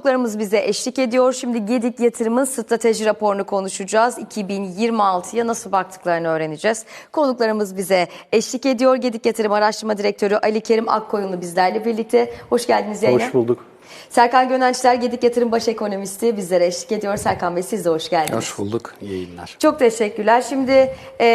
Konuklarımız bize eşlik ediyor. Şimdi Gedik Yatırım'ın strateji raporunu konuşacağız. 2026'ya nasıl baktıklarını öğreneceğiz. Konuklarımız bize eşlik ediyor. Gedik Yatırım Araştırma Direktörü Ali Kerim Akkoyunlu bizlerle birlikte. Hoş geldiniz yayına. Hoş bulduk. Serkan Gönençler Gedik Yatırım Baş Ekonomisti bizlere eşlik ediyor. Serkan Bey siz de hoş geldiniz. Hoş bulduk. İyi yayınlar. Çok teşekkürler. Şimdi e,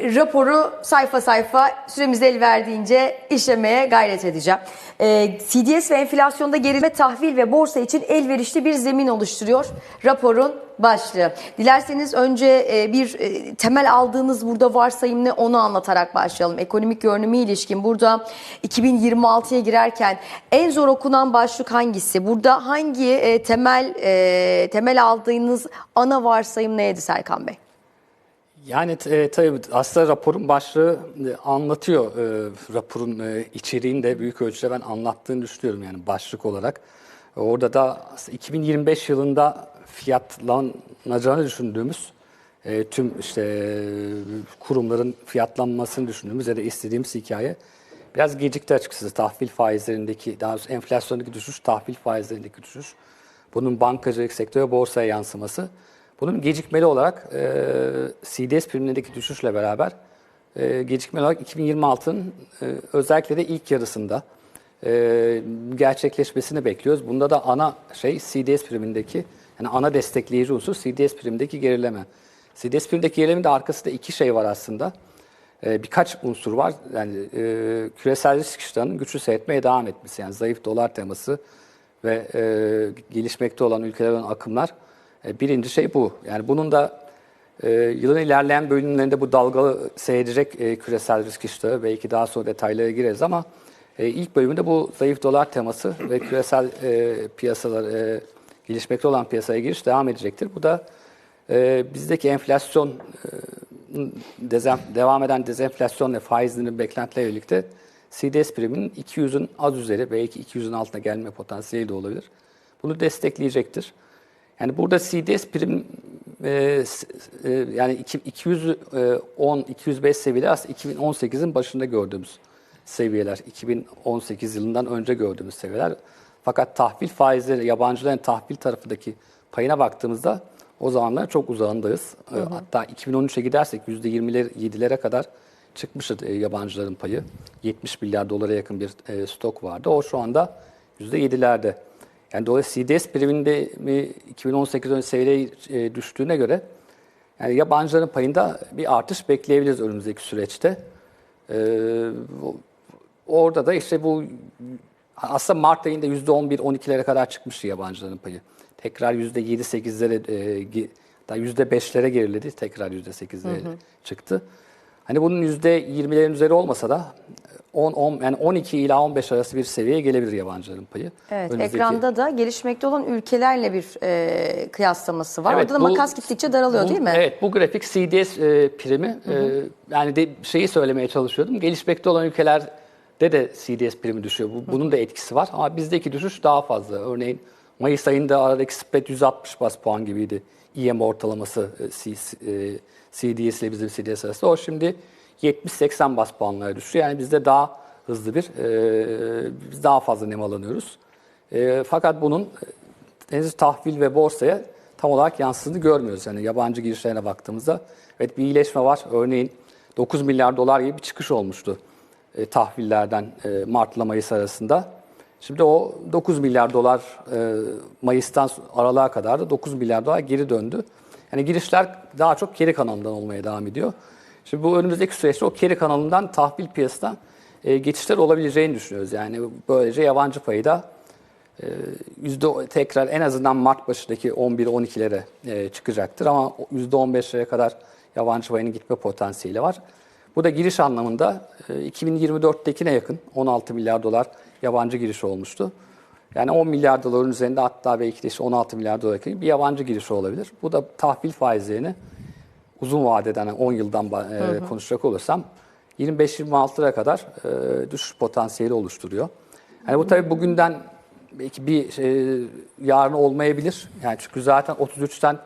raporu sayfa sayfa süremiz el verdiğince işlemeye gayret edeceğim. E, CDS ve enflasyonda gerileme tahvil ve borsa için elverişli bir zemin oluşturuyor raporun başlığı. Dilerseniz önce e, bir e, temel aldığınız burada varsayım ne onu anlatarak başlayalım. Ekonomik görünümü ilişkin burada 2026'ya girerken en zor okunan başlık hangisi? Burada hangi e, temel temel aldığınız ana varsayım neydi Serkan Bey? Yani e, tabii aslında raporun başlığı e, anlatıyor. E, raporun e, içeriğini de büyük ölçüde ben anlattığını düşünüyorum yani başlık olarak. Orada da aslında 2025 yılında fiyatlanacağını düşündüğümüz e, tüm işte e, kurumların fiyatlanmasını düşündüğümüz ya da istediğimiz hikaye biraz gecikti açıkçası. Tahvil faizlerindeki, daha doğrusu enflasyondaki düşüş, tahvil faizlerindeki düşüş. Bunun bankacılık sektörü borsaya yansıması. Bunun gecikmeli olarak e, CDS primlerindeki düşüşle beraber e, gecikmeli olarak 2026'ın e, özellikle de ilk yarısında e, gerçekleşmesini bekliyoruz. Bunda da ana şey CDS primindeki yani ana destekleyici unsur CDS primindeki gerileme. CDS primindeki gerilemenin de arkasında iki şey var aslında. E, birkaç unsur var. Yani e, küresel risk iştahının güçlü seyretmeye devam etmesi. Yani zayıf dolar teması ve e, gelişmekte olan ülkelerden akımlar. E, birinci şey bu. Yani bunun da e, yılın ilerleyen bölümlerinde bu dalgalı seyredecek e, küresel risk iştahı. Belki daha sonra detaylara gireriz ama e, ilk bölümünde bu zayıf dolar teması ve küresel e, piyasalar, e, gelişmekte olan piyasaya giriş devam edecektir. Bu da e, bizdeki enflasyon e, dezem, devam eden dezenflasyon ve faizlerin beklentilerle birlikte CDS priminin 200'ün az üzeri belki 200'ün altına gelme potansiyeli de olabilir. Bunu destekleyecektir. Yani burada CDS prim e, e, yani 210 205 seviyeler aslında 2018'in başında gördüğümüz seviyeler. 2018 yılından önce gördüğümüz seviyeler. Fakat tahvil faizleri yabancıların tahvil tarafındaki payına baktığımızda o zamanlar çok uzağındayız. Hı hı. Hatta 2013'e gidersek %27'lere kadar çıkmıştı e, yabancıların payı. 70 milyar dolara yakın bir e, stok vardı. O şu anda %7'lerde. Yani dolayısıyla CDS priminde mi 2018 önce seviyeye e, düştüğüne göre yani yabancıların payında bir artış bekleyebiliriz önümüzdeki süreçte. Ee, orada da işte bu aslında Mart ayında %11-12'lere kadar çıkmıştı yabancıların payı. Tekrar %7-8'lere e, daha %5'lere geriledi. Tekrar %8'lere çıktı. Hani bunun %20'lerin üzeri olmasa da 10, 10 yani 12 ila 15 arası bir seviyeye gelebilir yabancıların payı. Evet, Önümüzdeki... ekranda da gelişmekte olan ülkelerle bir e, kıyaslaması var. Evet, Orada da bu- makas gittikçe daralıyor bu- değil mi? Evet, bu grafik CDS e, primi. E, yani de şeyi söylemeye çalışıyordum. Gelişmekte olan ülkelerde de CDS primi düşüyor. Bu, bunun da etkisi var ama bizdeki düşüş daha fazla. Örneğin Mayıs ayında aradaki spread 160 bas puan gibiydi. IM ortalaması e, C- e, CDS ile bizim CDS arasında. O şimdi 70-80 bas puanlara düşüyor. Yani bizde daha hızlı bir, e, biz daha fazla nemalanıyoruz. E, fakat bunun e, henüz tahvil ve borsaya tam olarak yansıdığını görmüyoruz. Yani yabancı girişlerine baktığımızda evet bir iyileşme var. Örneğin 9 milyar dolar gibi bir çıkış olmuştu e, tahvillerden e, Mart ile Mayıs arasında. Şimdi o 9 milyar dolar e, Mayıs'tan aralığa kadar da 9 milyar dolar geri döndü. Yani girişler daha çok geri kanalından olmaya devam ediyor. Şimdi bu önümüzdeki süreçte o geri kanalından tahvil piyasasına e, geçişler olabileceğini düşünüyoruz. Yani böylece yabancı payı da e, yüzde tekrar en azından Mart başındaki 11-12'lere e, çıkacaktır ama %15'lere kadar yabancı payının gitme potansiyeli var. Bu da giriş anlamında e, 2024'tekine yakın 16 milyar dolar yabancı giriş olmuştu. Yani 10 milyar doların üzerinde hatta belki de işte 16 milyar dolar yakın bir yabancı girişi olabilir. Bu da tahvil faizlerini uzun vadeden yani 10 yıldan e, konuşacak olursam 25-26'lara kadar e, düşüş potansiyeli oluşturuyor. Yani bu tabii bugünden belki bir e, yarın olmayabilir. Yani çünkü zaten 33'ten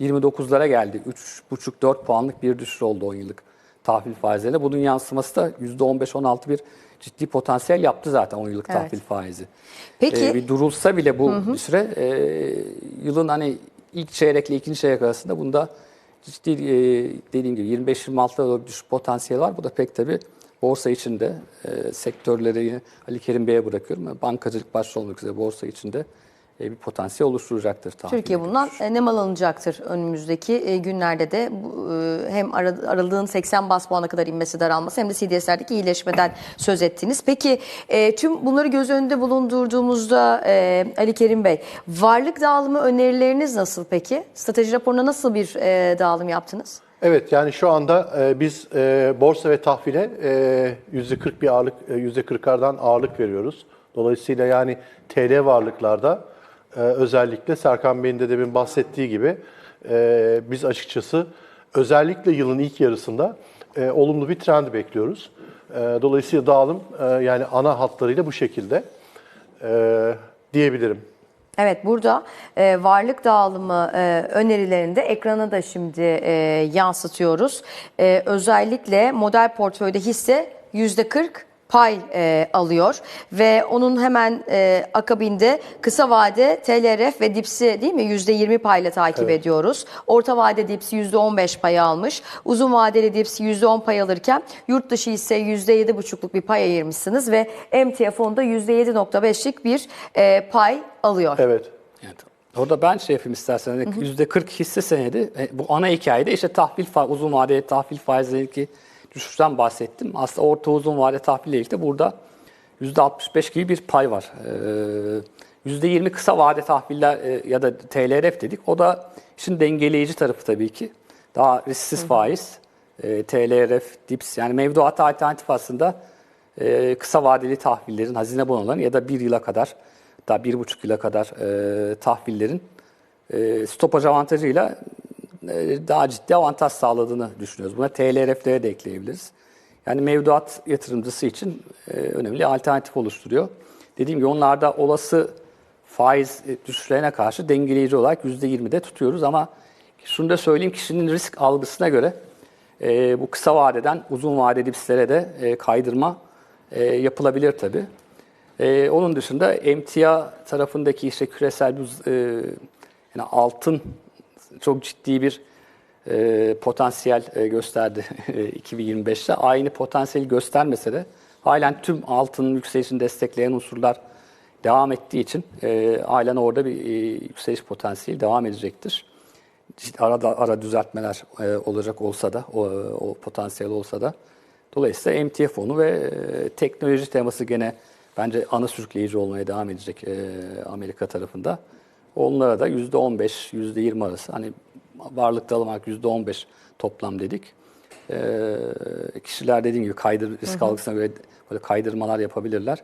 29'lara geldi. 3,5-4 puanlık bir düşüş oldu 10 yıllık tahvil faizlerine. Bunun yansıması da %15-16 bir ciddi potansiyel yaptı zaten 10 yıllık Evet. tahvil faizi. Peki- Ee, bir durulsa bile bu bir süre e, yılın hani ilk çeyrekle ikinci çeyrek arasında bunda ciddi e, dediğim gibi 25-26'lara doğru bir düşüş potansiyeli var. Bu da pek tabii borsa içinde e, sektörleri Ali Kerim Bey'e bırakıyorum. Bankacılık başta olmak üzere borsa içinde bir potansiyel oluşturacaktır. Türkiye ediyorum. bundan e, nemalanılacaktır önümüzdeki e, günlerde de. Bu, e, Hem ara- aralığın 80 bas puana kadar inmesi daralması hem de CDS'lerdeki iyileşmeden söz ettiniz. Peki e, tüm bunları göz önünde bulundurduğumuzda e, Ali Kerim Bey, varlık dağılımı önerileriniz nasıl peki? Strateji raporuna nasıl bir e, dağılım yaptınız? Evet yani şu anda e, biz e, borsa ve tahvile e, %40 bir ağırlık, e, %40'lardan ağırlık veriyoruz. Dolayısıyla yani TL varlıklarda e, özellikle Serkan Bey'in de demin bahsettiği gibi e, biz açıkçası özellikle yılın ilk yarısında e, olumlu bir trend bekliyoruz. E, dolayısıyla dağılım e, yani ana hatlarıyla bu şekilde e, diyebilirim. Evet burada e, varlık dağılımı e, önerilerini ekrana da şimdi e, yansıtıyoruz. E, özellikle model portföyde hisse %40 pay e, alıyor ve onun hemen e, akabinde kısa vade TLRF ve DIPS'i değil mi %20 payla takip ediyoruz. Orta vade DIPS %15 pay almış. Uzun vadeli DIPS %10 pay alırken yurt dışı ise %7,5'luk bir pay ayırmışsınız ve emtia fonda %7,5'lik bir e, pay alıyor. Evet. Evet. Orada ben şey yapayım istersen. Hani Yüzde 40 hisse senedi. E, Bu ana hikayede işte tahvil uzun vadeli tahvil faizlerindeki düşüşten bahsettim. Aslında orta uzun vade tahville birlikte burada yüzde 65 gibi bir pay var. Ee, Yüzde 20 kısa vade tahviller e, ya da TLRF dedik. O da işin dengeleyici tarafı tabii ki. Daha risksiz faiz. E, TLRF, DIPS yani mevduat alternatif aslında e, kısa vadeli tahvillerin, hazine bonoların ya da bir yıla kadar, hatta bir buçuk yıla kadar e, tahvillerin e, stopaj avantajıyla daha ciddi avantaj sağladığını düşünüyoruz. Buna TLRF'lere de ekleyebiliriz. Yani mevduat yatırımcısı için e, önemli alternatif oluşturuyor. Dediğim gibi onlarda olası faiz e, düşüşlerine karşı dengeleyici olarak %20'de tutuyoruz ama şunu da söyleyeyim kişinin risk algısına göre e, bu kısa vadeden uzun vadeli dipslere de e, kaydırma e, yapılabilir tabii. E, onun dışında emtia tarafındaki işte küresel bir, e, yani altın çok ciddi bir e, potansiyel e, gösterdi 2025'te. Aynı potansiyeli göstermese de halen tüm altının yükselişini destekleyen unsurlar devam ettiği için e, halen orada bir e, yükseliş potansiyeli devam edecektir. Arada ara düzeltmeler e, olacak olsa da o, o potansiyel olsa da dolayısıyla MTF fonu ve e, teknoloji teması gene bence ana sürükleyici olmaya devam edecek e, Amerika tarafında. Onlara da %15, %20 arası hani varlık dalamak %15 toplam dedik. E, kişiler dediğim gibi kaydır, risk algısına göre böyle kaydırmalar yapabilirler.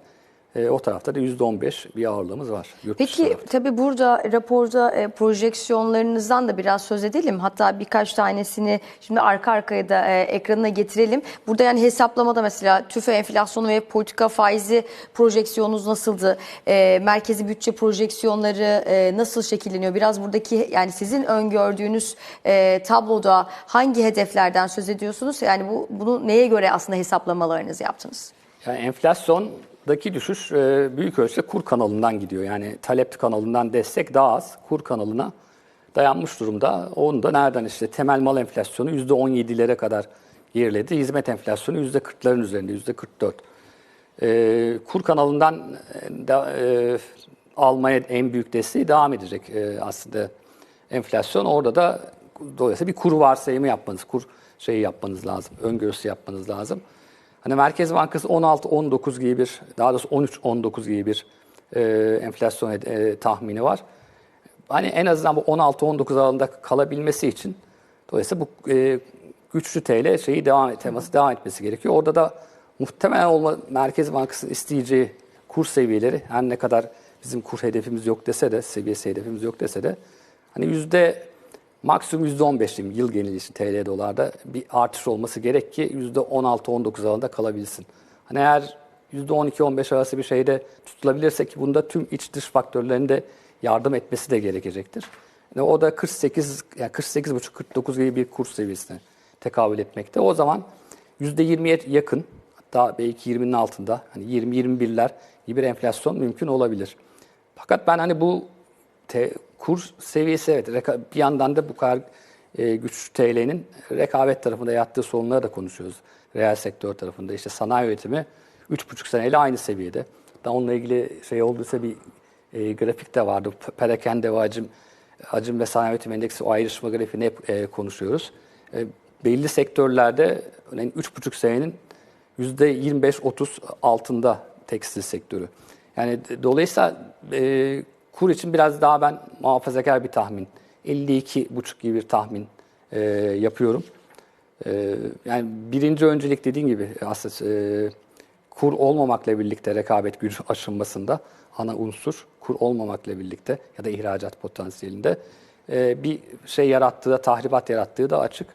E, o tarafta da %15 bir ağırlığımız var. Yurt Peki tabii burada raporda e, projeksiyonlarınızdan da biraz söz edelim. Hatta birkaç tanesini şimdi arka arkaya da e, ekranına getirelim. Burada yani hesaplamada mesela tüfe enflasyonu ve politika faizi projeksiyonunuz nasıldı? E, merkezi bütçe projeksiyonları e, nasıl şekilleniyor? Biraz buradaki yani sizin öngördüğünüz e, tabloda hangi hedeflerden söz ediyorsunuz? Yani bu bunu neye göre aslında hesaplamalarınızı yaptınız? Yani enflasyondaki düşüş e, büyük ölçüde kur kanalından gidiyor. Yani talep kanalından destek daha az. Kur kanalına dayanmış durumda. Onu da nereden işte temel mal enflasyonu %17'lere kadar geriledi. Hizmet enflasyonu %40'ların üzerinde, %44. E, kur kanalından e, da, e, almaya en büyük desteği devam edecek e, aslında enflasyon. Orada da dolayısıyla bir kur varsayımı yapmanız, kur şeyi yapmanız lazım, öngörüsü yapmanız lazım. Hani Merkez Bankası 16-19 gibi bir, daha doğrusu 13-19 gibi bir e, enflasyon e, tahmini var. Hani en azından bu 16-19 aralığında kalabilmesi için dolayısıyla bu e, güçlü TL şeyi devam teması devam etmesi gerekiyor. Orada da muhtemelen olma Merkez Bankası'nın isteyeceği kur seviyeleri her ne kadar bizim kur hedefimiz yok dese de, seviyesi hedefimiz yok dese de hani yüzde maksimum yüzde 15 diyeyim yıl geneli TL dolarda bir artış olması gerek ki yüzde 16-19 aralığında kalabilsin. Hani eğer yüzde 12-15 arası bir şeyde tutulabilirse ki bunda tüm iç dış faktörlerin de yardım etmesi de gerekecektir. Yani o da 48 yani 48,5-49 gibi bir kur seviyesine tekabül etmekte. O zaman %20'ye yakın Hatta belki 20'nin altında hani 20-21'ler gibi bir enflasyon mümkün olabilir. Fakat ben hani bu te- kur seviyesi evet reka- bir yandan da bu kadar e, güçlü TL'nin rekabet tarafında yattığı sorunları da konuşuyoruz. Reel sektör tarafında işte sanayi üretimi 3,5 seneyle aynı seviyede. Da onunla ilgili şey olduysa bir e, grafik de vardı. Perakende ve hacim, hacim ve sanayi üretim endeksi o ayrışma grafiğini hep e, konuşuyoruz. E, belli sektörlerde örneğin 3,5 senenin %25-30 altında tekstil sektörü. Yani dolayısıyla e, kur için biraz daha ben muhafazakar bir tahmin. 52,5 gibi bir tahmin e, yapıyorum. E, yani birinci öncelik dediğim gibi aslında e, kur olmamakla birlikte rekabet gücü aşınmasında ana unsur kur olmamakla birlikte ya da ihracat potansiyelinde e, bir şey yarattığı da tahribat yarattığı da açık.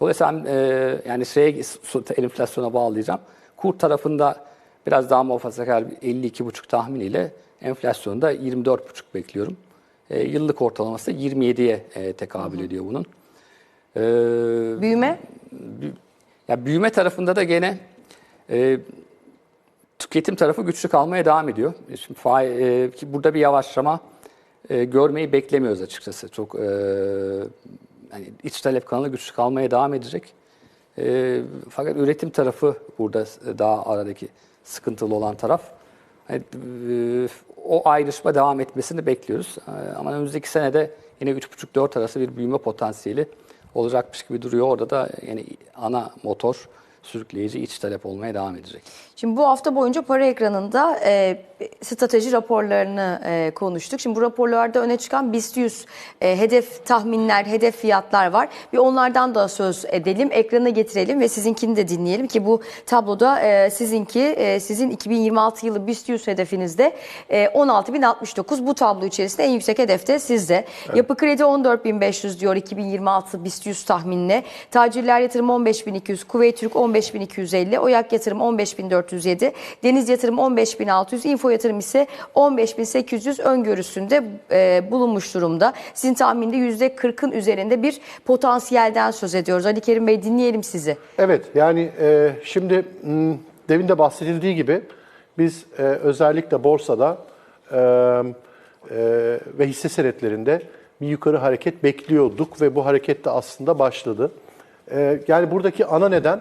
Dolayısıyla e, yani şeye enflasyona bağlayacağım. Kur tarafında biraz daha muhafazakar bir 52,5 tahminiyle enflasyonda 24,5 bekliyorum. E, yıllık ortalaması 27'ye e, tekabül ediyor bunun. E, Büyüme? ya büyüme tarafında da gene e, tüketim tarafı güçlü kalmaya devam ediyor. Şimdi fa- e, ki burada bir yavaşlama e, görmeyi beklemiyoruz açıkçası. Çok e, yani iç talep kanalı güçlü kalmaya devam edecek. E, fakat üretim tarafı burada daha aradaki sıkıntılı olan taraf. E, o ayrışma devam etmesini bekliyoruz. E, ama önümüzdeki senede yine 3,5-4 arası bir büyüme potansiyeli olacakmış gibi duruyor. Orada da yani ana motor sürükleyici iç talep olmaya devam edecek. Şimdi bu hafta boyunca para ekranında e, strateji raporlarını e, konuştuk. Şimdi bu raporlarda öne çıkan BIST 100 e, hedef tahminler, hedef fiyatlar var. Bir onlardan da söz edelim, ekrana getirelim ve sizinkini de dinleyelim ki bu tabloda e, sizinki, e, sizin 2026 yılı BIST 100 hedefinizde e, 16.069. Bu tablo içerisinde en yüksek hedef de sizde. Yapı Kredi 14.500 diyor 2026 BIST 100 tahminine. Tacirler Yatırım 15.200, Kuveyt Türk 15.250, Oyak Yatırım 15.407, Deniz Yatırım 15.600, Info Yatırım ise 15.800 öngörüsünde e, bulunmuş durumda. Sizin tahminde %40'ın üzerinde bir potansiyelden söz ediyoruz. Ali Kerim Bey dinleyelim sizi. Evet yani e, şimdi demin de bahsedildiği gibi biz e, özellikle borsada e, e, ve hisse senetlerinde bir yukarı hareket bekliyorduk ve bu hareket de aslında başladı. E, yani buradaki ana neden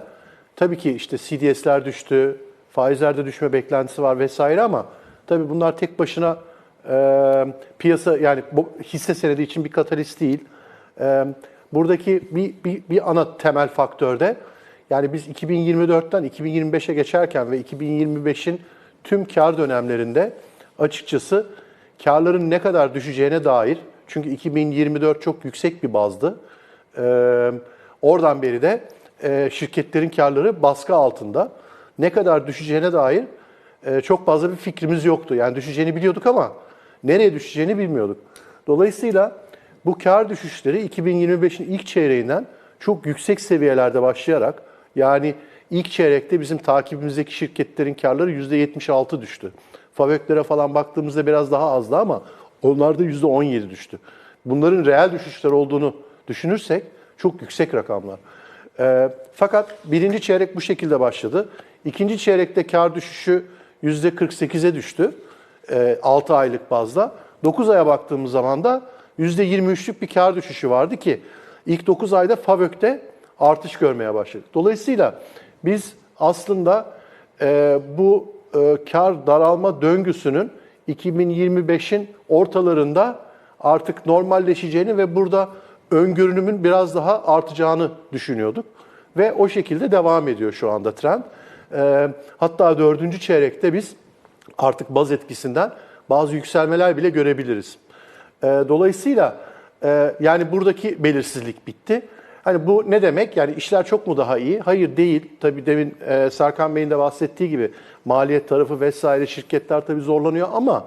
tabii ki işte CDS'ler düştü, faizlerde düşme beklentisi var vesaire ama tabii bunlar tek başına e, piyasa yani bu hisse senedi için bir katalist değil. E, buradaki bir, bir, bir ana temel faktörde yani biz 2024'ten 2025'e geçerken ve 2025'in tüm kar dönemlerinde açıkçası karların ne kadar düşeceğine dair çünkü 2024 çok yüksek bir bazdı. Ee, oradan beri de e, şirketlerin karları baskı altında. Ne kadar düşeceğine dair e, çok fazla bir fikrimiz yoktu. Yani düşeceğini biliyorduk ama nereye düşeceğini bilmiyorduk. Dolayısıyla bu kar düşüşleri 2025'in ilk çeyreğinden çok yüksek seviyelerde başlayarak yani ilk çeyrekte bizim takibimizdeki şirketlerin karları %76 düştü. Fabrik'lere falan baktığımızda biraz daha azdı ama onlarda %17 düştü. Bunların reel düşüşler olduğunu düşünürsek çok yüksek rakamlar. Ee, fakat birinci çeyrek bu şekilde başladı. İkinci çeyrekte kar düşüşü %48'e düştü. E, 6 aylık bazda. 9 aya baktığımız zaman da %23'lük bir kar düşüşü vardı ki ilk 9 ayda FAVÖK'te artış görmeye başladık. Dolayısıyla biz aslında e, bu e, kar daralma döngüsünün 2025'in ortalarında artık normalleşeceğini ve burada öngörünümün biraz daha artacağını düşünüyorduk. Ve o şekilde devam ediyor şu anda trend. E, hatta dördüncü çeyrekte biz artık baz etkisinden bazı yükselmeler bile görebiliriz. E, dolayısıyla e, yani buradaki belirsizlik bitti. Hani bu ne demek? Yani işler çok mu daha iyi? Hayır değil. Tabii demin e, Serkan Bey'in de bahsettiği gibi maliyet tarafı vesaire şirketler tabii zorlanıyor ama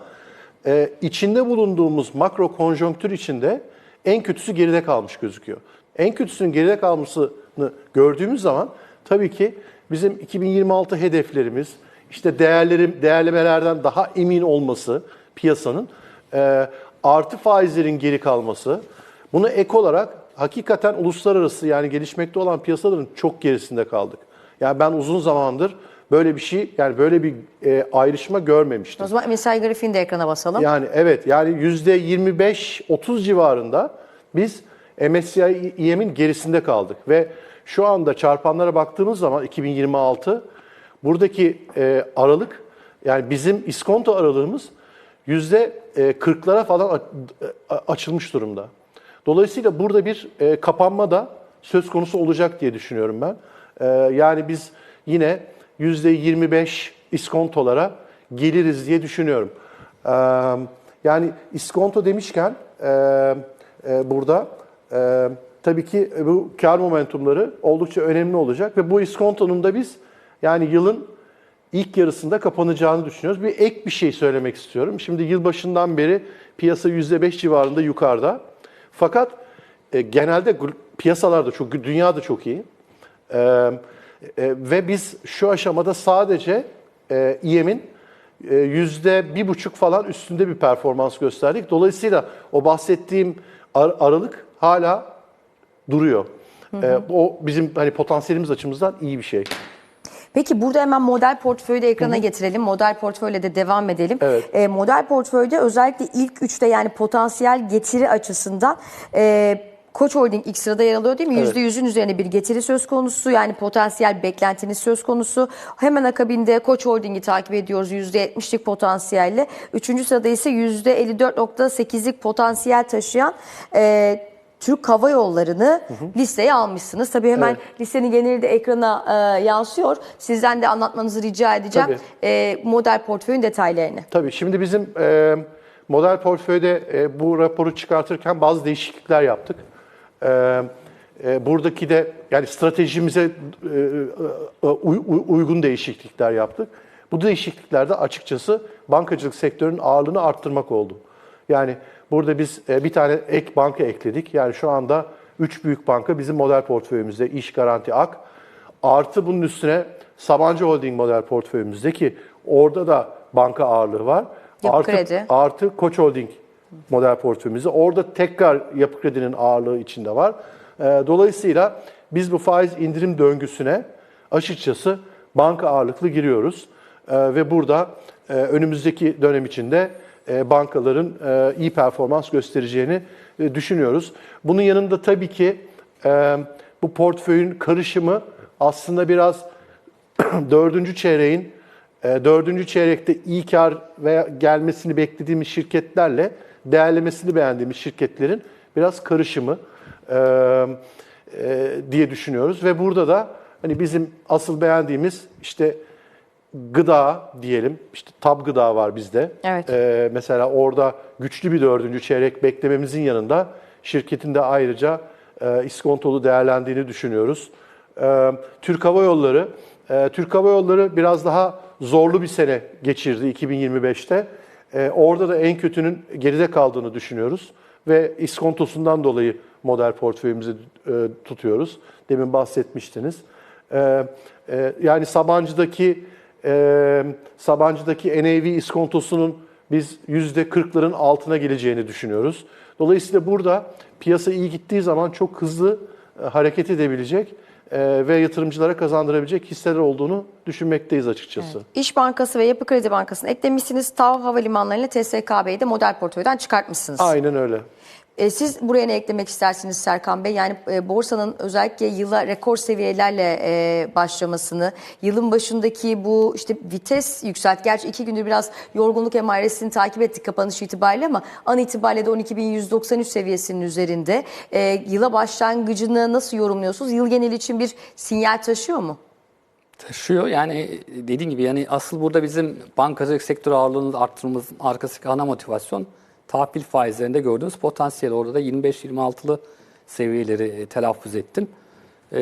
e, içinde bulunduğumuz makro konjonktür içinde en kötüsü geride kalmış gözüküyor. En kötüsünün geride kalmasını gördüğümüz zaman tabii ki bizim 2026 hedeflerimiz, işte değerlerim, değerlemelerden daha emin olması piyasanın, e, artı faizlerin geri kalması, buna ek olarak hakikaten uluslararası yani gelişmekte olan piyasaların çok gerisinde kaldık. Yani ben uzun zamandır böyle bir şey yani böyle bir e, ayrışma görmemiştim. O zaman MSI grafiğini de ekrana basalım. Yani evet yani yüzde 25-30 civarında biz MSCI EM'in gerisinde kaldık ve şu anda çarpanlara baktığımız zaman 2026 buradaki e, aralık yani bizim iskonto aralığımız yüzde e, 40'lara falan a- a- açılmış durumda. Dolayısıyla burada bir e, kapanma da söz konusu olacak diye düşünüyorum ben. E, yani biz yine 25 iskontolara geliriz diye düşünüyorum. Yani iskonto demişken e, e, burada e, tabii ki bu kar momentumları oldukça önemli olacak ve bu iskontonun da biz yani yılın ilk yarısında kapanacağını düşünüyoruz. Bir ek bir şey söylemek istiyorum. Şimdi yılbaşından beri piyasa %5 civarında yukarıda. Fakat e, genelde piyasalarda çok, dünya da çok iyi. Ee, e, ve biz şu aşamada sadece e, EM'in e, yüzde bir buçuk falan üstünde bir performans gösterdik. Dolayısıyla o bahsettiğim ar- aralık hala duruyor. Ee, o bizim hani potansiyelimiz açımızdan iyi bir şey. Peki burada hemen model portföyü de ekrana getirelim. Model portföyle de devam edelim. Evet. E, model portföyde özellikle ilk üçte yani potansiyel getiri açısından e, Koç Holding ilk sırada yer alıyor değil mi? Evet. %100'ün üzerine bir getiri söz konusu. Yani potansiyel beklentiniz söz konusu. Hemen akabinde Koç Holding'i takip ediyoruz %70'lik potansiyelle. Üçüncü sırada ise %54.8'lik potansiyel taşıyan e, Türk Hava Yolları'nı listeye almışsınız. Tabii hemen Evet. listenin geneli de ekrana e, yansıyor. Sizden de anlatmanızı rica edeceğim Tabii. e, model portföyün detaylarını. Tabii şimdi bizim e, model portföyde e, bu raporu çıkartırken bazı değişiklikler yaptık. E, e, buradaki de yani stratejimize e, e, uy- uy- uygun değişiklikler yaptık. Bu değişikliklerde açıkçası bankacılık sektörünün ağırlığını arttırmak oldu. Yani burada biz e, bir tane ek banka ekledik. Yani şu anda 3 büyük banka bizim model portföyümüzde İş Garanti Ak. Artı bunun üstüne Sabancı Holding model portföyümüzde ki orada da banka ağırlığı var. Yapı artı, Kredi. artı Koç Holding model portföyümüzde. Orada tekrar Yapı Kredi'nin ağırlığı içinde var. Ee, Dolayısıyla biz bu faiz indirim döngüsüne açıkçası banka ağırlıklı giriyoruz. Ee, Ve burada e, önümüzdeki dönem içinde e, bankaların e, iyi performans göstereceğini düşünüyoruz. Bunun yanında tabii ki bu portföyün karışımı aslında biraz dördüncü çeyreğin dördüncü çeyrekte iyi kar veya gelmesini beklediğimiz şirketlerle değerlemesini beğendiğimiz şirketlerin biraz karışımı e, e, diye düşünüyoruz ve burada da hani bizim asıl beğendiğimiz işte gıda diyelim işte tab gıda var bizde. Evet. E, mesela orada güçlü bir dördüncü çeyrek beklememizin yanında şirketin de ayrıca e, iskontolu değerlendiğini düşünüyoruz. E, Türk Hava Yolları, e, Türk Hava Yolları biraz daha zorlu bir sene geçirdi 2025'te. E, orada da en kötünün geride kaldığını düşünüyoruz ve iskontosundan dolayı model portföyümüzü e, tutuyoruz. Demin bahsetmiştiniz. E, yani Sabancı'daki Sabancı'daki NAV iskontosunun biz %40'ların altına geleceğini düşünüyoruz. Dolayısıyla burada piyasa iyi gittiği zaman çok hızlı hareket edebilecek ve yatırımcılara kazandırabilecek hisseler olduğunu düşünmekteyiz açıkçası. İş Bankası ve Yapı Kredi Bankası'nı eklemişsiniz. TAV Havalimanları'yla TSKB'yi de model portföyden çıkartmışsınız. Aynen öyle. E, siz buraya ne eklemek istersiniz Serkan Bey? Yani e, borsanın özellikle yıla rekor seviyelerle e, başlamasını, yılın başındaki bu işte vites yükselt. Gerçi iki gündür biraz yorgunluk emaresini takip ettik kapanış itibariyle ama an itibariyle de 12.193 seviyesinin üzerinde. Yıla başlangıcını nasıl yorumluyorsunuz? Yıl geneli için bir sinyal taşıyor mu? Taşıyor. Yani dediğim gibi yani asıl burada bizim bankacılık sektörü ağırlığını arttırmamızın arkasındaki ana motivasyon tahvil faizlerinde gördüğünüz potansiyel. Orada da 25-26'lı seviyeleri e, telaffuz ettim. E,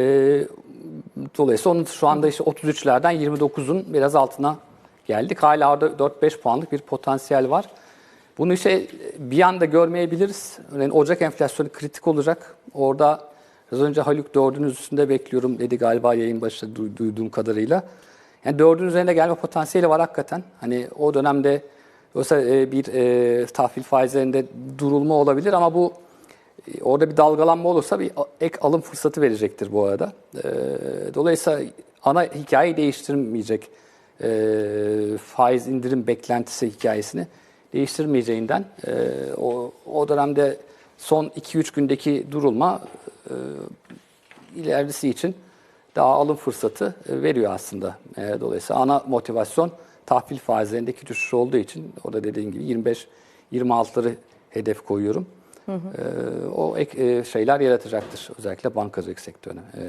dolayısıyla onun şu anda işte 33'lerden 29'un biraz altına geldik. Hala orada 4-5 puanlık bir potansiyel var. Bunu işte bir anda görmeyebiliriz. Örneğin Ocak enflasyonu kritik olacak. Orada az önce Haluk dördün üstünde bekliyorum dedi galiba yayın başında du- duyduğum kadarıyla. Yani dördün üzerinde gelme potansiyeli var hakikaten. Hani o dönemde Oysa e, bir e, tahvil faizlerinde durulma olabilir ama bu e, orada bir dalgalanma olursa bir ek alım fırsatı verecektir bu arada. E, dolayısıyla ana hikayeyi değiştirmeyecek. E, faiz indirim beklentisi hikayesini değiştirmeyeceğinden e, o, o dönemde son 2-3 gündeki durulma e, ilerisi için daha alım fırsatı e, veriyor aslında. E, Dolayısıyla ana motivasyon tahvil faizlerindeki düşüş olduğu için orada dediğim gibi 25-26'ları hedef koyuyorum. E, O ek e, şeyler yaratacaktır. Özellikle bankacılık sektörüne e,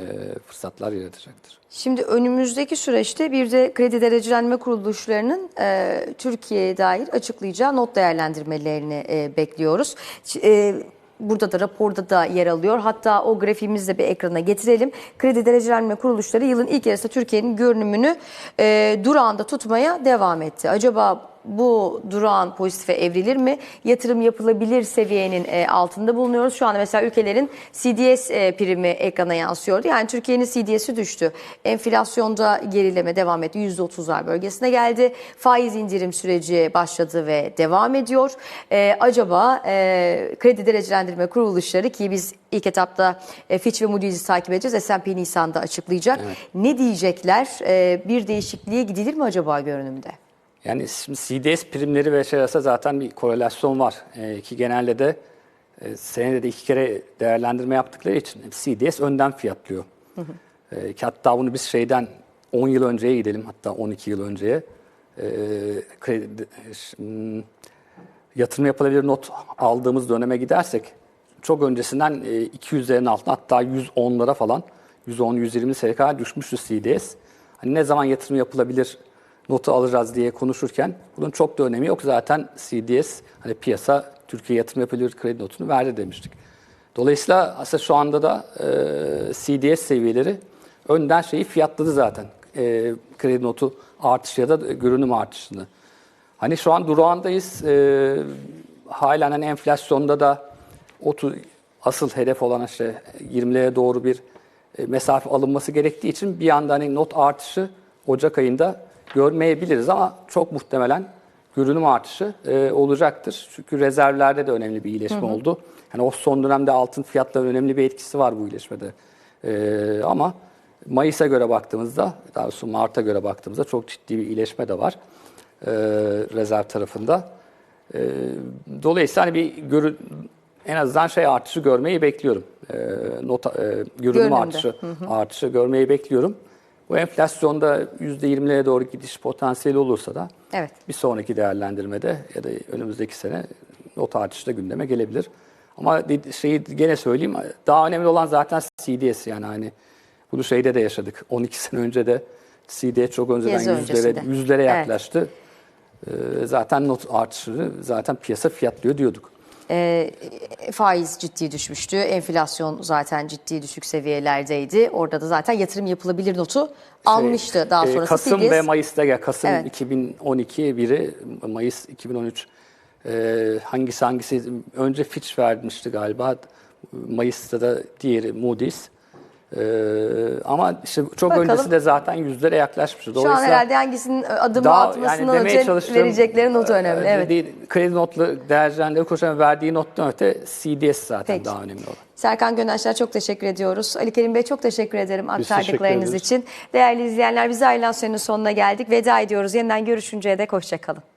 fırsatlar yaratacaktır. Şimdi önümüzdeki süreçte bir de kredi derecelenme kuruluşlarının e, Türkiye'ye dair açıklayacağı not değerlendirmelerini e, bekliyoruz. E, Burada da raporda da yer alıyor. Hatta o grafiğimizi de bir ekrana getirelim. Kredi derecelenme kuruluşları yılın ilk yarısında Türkiye'nin görünümünü e, durağında tutmaya devam etti. Acaba bu durağan pozitife evrilir mi? Yatırım yapılabilir seviyenin e, altında bulunuyoruz. Şu anda mesela ülkelerin CDS e, primi ekrana yansıyordu. Yani Türkiye'nin CDS'i düştü. Enflasyonda gerileme devam etti. %30'lar bölgesine geldi. Faiz indirim süreci başladı ve devam ediyor. E, acaba e, kredi derecelendirme kuruluşları ki biz ilk etapta e, Fitch ve Moody's'i takip edeceğiz. S&P Nisan'da açıklayacak. Ne diyecekler? E, bir değişikliğe gidilir mi acaba görünümde? Yani şimdi CDS primleri ve şey arasında zaten bir korelasyon var. E, ki genelde de e, senede de iki kere değerlendirme yaptıkları için CDS önden fiyatlıyor. E, ki hatta bunu biz şeyden 10 yıl önceye gidelim hatta 12 yıl önceye. E, kredi, hmm, yatırım yapılabilir not aldığımız döneme gidersek çok öncesinden e, 200'lerin altına hatta 110'lara falan 110-120 SK kadar düşmüştü CDS. Hani ne zaman yatırım yapılabilir notu alacağız diye konuşurken bunun çok da önemi yok. Zaten CDS hani piyasa Türkiye yatırım yapabilir kredi notunu verdi demiştik. Dolayısıyla aslında şu anda da e, CDS seviyeleri önden şeyi fiyatladı zaten. E, kredi notu artışı ya da görünüm artışını. Hani şu an durağındayız. E, halen hani enflasyonda da 30 asıl hedef olan işte 20'lere doğru bir e, mesafe alınması gerektiği için bir anda hani not artışı Ocak ayında görmeyebiliriz ama çok muhtemelen görünüm artışı e, olacaktır. Çünkü rezervlerde de önemli bir iyileşme oldu. Yani o son dönemde altın fiyatlarının önemli bir etkisi var bu iyileşmede. E, ama Mayıs'a göre baktığımızda, daha doğrusu Mart'a göre baktığımızda çok ciddi bir iyileşme de var e, rezerv tarafında. E, dolayısıyla hani bir görü, en azından şey artışı görmeyi bekliyorum. E, nota, e, görünüm Görünümde. artışı, artışı görmeyi bekliyorum. Bu enflasyonda %20'lere doğru gidiş potansiyeli olursa da Evet. bir sonraki değerlendirmede ya da önümüzdeki sene not artışı da gündeme gelebilir. Ama şeyi gene söyleyeyim daha önemli olan zaten CDS yani hani bunu şeyde de yaşadık. 12 sene önce de CDS çok önceden yüzlere, yüzlere Evet. yaklaştı. Ee, zaten not artışını zaten piyasa fiyatlıyor diyorduk. E, faiz ciddi düşmüştü. Enflasyon zaten ciddi düşük seviyelerdeydi. Orada da zaten yatırım yapılabilir notu almıştı daha Ee, sonrası. Kasım CDS ve Mayıs'ta gel. Kasım Evet. 2012 biri, Mayıs 2013 ee, hangisi hangisi önce Fitch vermişti galiba. Mayıs'ta da diğeri Moody's. Ee, ama işte çok Bakalım. öncesi de zaten yüzlere yaklaşmıştı. Şu an herhalde hangisinin adımı daha- atmasından demeye önce verecekleri notu e, önemli. Evet. Değil, kredi notlu değerlendirme koşan verdiği nottan öte CDS zaten Peki. daha önemli olan. Serkan Gönençler çok teşekkür ediyoruz. Ali Kerim Bey çok teşekkür ederim teşekkür aktardıklarınız ederiz. için. Değerli izleyenler biz ayrılan sürenin sonuna geldik. Veda ediyoruz. Yeniden görüşünceye dek hoşçakalın.